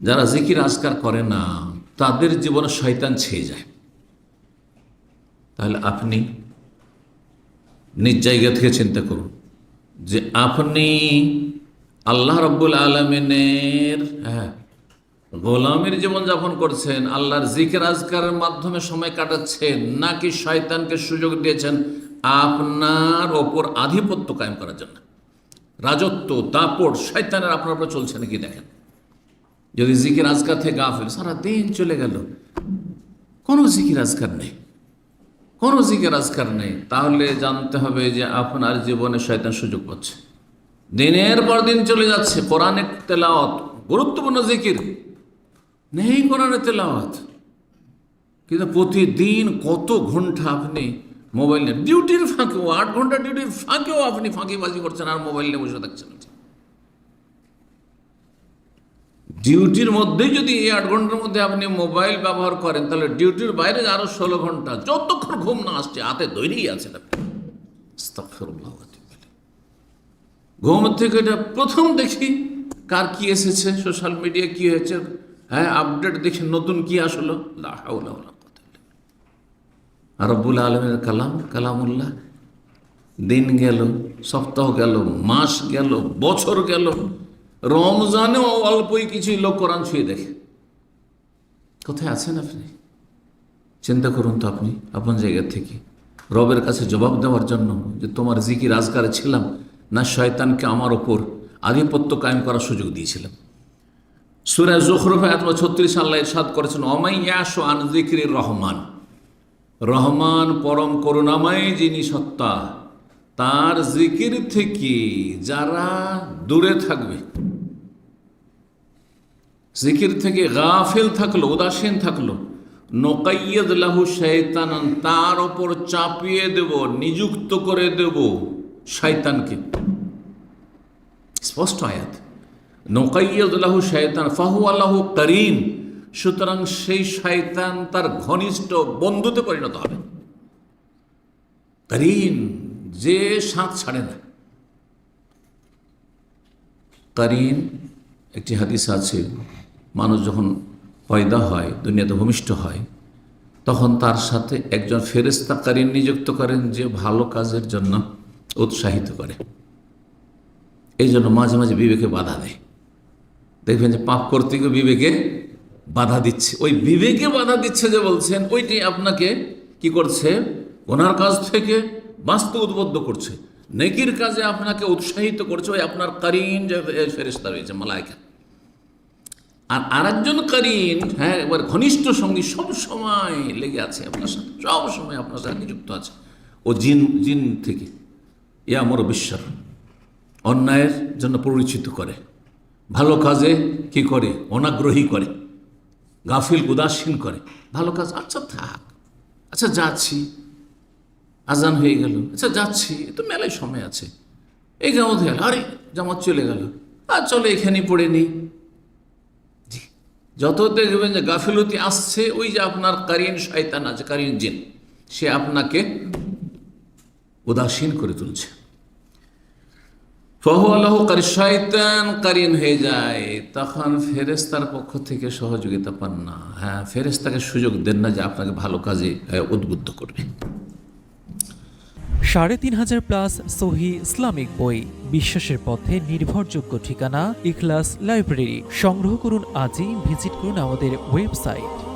যারা জিকির আজকার করে না, তাদের জীবনে শয়তান ছেয়ে যায়। তাহলে আপনি নিজ জায়গা থেকে চিন্তা করুন যে আপনি আল্লাহ রব্বুল আলমিনের হ্যাঁ গোলামের জীবন যাপন করছেন, আল্লাহর জিকের আজকারের মাধ্যমে সময় কাটাচ্ছেন, নাকি শয়তানকে সুযোগ দিয়েছেন আপনার ওপর আধিপত্য কায়েম করার জন্য? রাজত্ব, দাপট, শয়তানের আপনার উপর চলছে নাকি দেখেন। যদি জিকির আজকার থেকে গাফিল সারা দিন চলে গেল। কোনো জিকির আজকার নেই। কোনো জিকির আজকার নেই। তাহলে জানতে হবে যে আপনার জীবনে শয়তান সুযোগ পাচ্ছে। দিনের পর দিন চলে যাচ্ছে। কোরআনে তেলাওয়াত, গুরুত্বপূর্ণ জিকির। নেই কোরআনে তেলাওয়াত। কিন্তু প্রতিদিন কত ঘণ্টা আপনি মোবাইল নিয়ে, ডিউটির ফাঁকেও, আট ঘণ্টা ডিউটির ফাঁকেও আপনি ফাঁকিবাজি করছেন আর মোবাইল নিয়ে বসে থাকছেন। ডিউটির মধ্যেই যদি এই আট ঘণ্টার মধ্যে আপনি মোবাইল ব্যবহার করেন, তাহলে ডিউটির বাইরে আরও ষোলো ঘণ্টা, যতক্ষণ ঘুম না আসছে, হাতে আতুবু ইলাইহ। ঘুম থেকে এটা প্রথম দেখি কার কি এসেছে, সোশ্যাল মিডিয়া কি হয়েছে হ্যাঁ আপডেট দেখি নতুন কি আসলো। রব্বুল আলমের কালাম, কালামুল্লাহ, দিন গেল, সপ্তাহ গেল, মাস গেল, বছর গেল রমজানেও অল্পই কিছুই লোক কোরআন ছুঁয়ে দেখে। কোথায় আছেন আপনি? চিন্তা করুন তো আপনি, আপন জায়গা থেকে। রবের কাছে জবাব দেওয়ার জন্য যে তোমার জিকির রাজগারে ছিলাম, না শয়তানকে আমার ওপর আধিপত্য কায়েম করার সুযোগ দিয়েছিলাম। সুরায় জোখরফ আত্মা ছত্রিশ আল্লাহ সাদ করেছেন অমাইয়াস আন জিকির রহমান। রহমান পরম করুণাময় যিনি সত্তা, তার জিকির থেকে যারা দূরে থাকবে জিকির থেকে গাফিল থাকল, উদাসীন থাকল। নকাইয়দ লাহু শয়তান তার ওপর চাপিয়ে দেব, নিযুক্ত করে দেব শয়তানকে স্পষ্ট আয়াত। নকাইয়দ লাহু শয়তান ফাহু আল্লাহ করিম সুতরাং সেই শয়তান তার ঘনিষ্ঠ বন্ধুতে পরিণত হবে। করিম যে সাঁত ছাড়ে না। কারিন, একটি হাদিস আছে মানুষ যখন পয়দা হয়, দুনিয়াতে ভূমিষ্ঠ হয়, তখন তার সাথে একজন ফেরেস্তা কারিন নিযুক্ত করেন যে ভালো কাজের জন্য উৎসাহিত করে। এই জন্য মাঝে মাঝে বিবেকে বাধা দেয়। দেখবেন যে পাপ করতে গিয়ে বিবেকে বাধা দিচ্ছে। ওই বিবেকে বাধা দিচ্ছে যে বলছেন, ওইটি আপনাকে কি করছে? ওনার কাজ থেকে বাস্তু উদ্বুদ্ধ করছে। নেকির কাজে আপনাকে উৎসাহিত করছে। ওই আপনার কারিন যে ফেরেস্তা রয়েছে, মালায়কা। আর আরেকজন কারিন হ্যাঁ এবার ঘনিষ্ঠ সঙ্গী সব সময় লেগে আছে আপনার সাথে, সব সময় আপনার সাথে নিযুক্ত আছে। ও জিন জিন থেকে ইয়া আমার বিশ্বাস অন্যায়ের জন্য পরিচিত করে। ভালো কাজে কি করে? অনাগ্রহী করে। গাফিল, উদাসীন করে। ভালো কাজ আচ্ছা থাক। আচ্ছা যাচ্ছি। আজান হয়ে গেল। আচ্ছা যাচ্ছি। এ তো মেলায় সময় আছে। এই গাঁত গেল। আরে, জামাত চলে গেল। আর চলো এখানেই পড়ে নিই। যত দেখবেন যে গাফিলতি আসছে, ওই যে আপনার কারিন শয়তান আছে, কারিন জিন, সে আপনাকে উদাসীন করে তুলছে। ফহু আল্লাহ কারি শয়তান কারিন হয়ে যায়। তখন ফেরেস্তার পক্ষ থেকে সহযোগিতা পান না। হ্যাঁ ফেরেস্তাকে সুযোগ দেন না যে আপনাকে ভালো কাজে উদ্বুদ্ধ করবে। সাড়ে তিন হাজার প্লাস সহি ইসলামিক বই, বিশ্বাসের পথে নির্ভরযোগ্য ঠিকানা, ইখলাস লাইব্রেরি। সংগ্রহ করুন আজই, ভিজিট করুন আমাদের ওয়েবসাইট।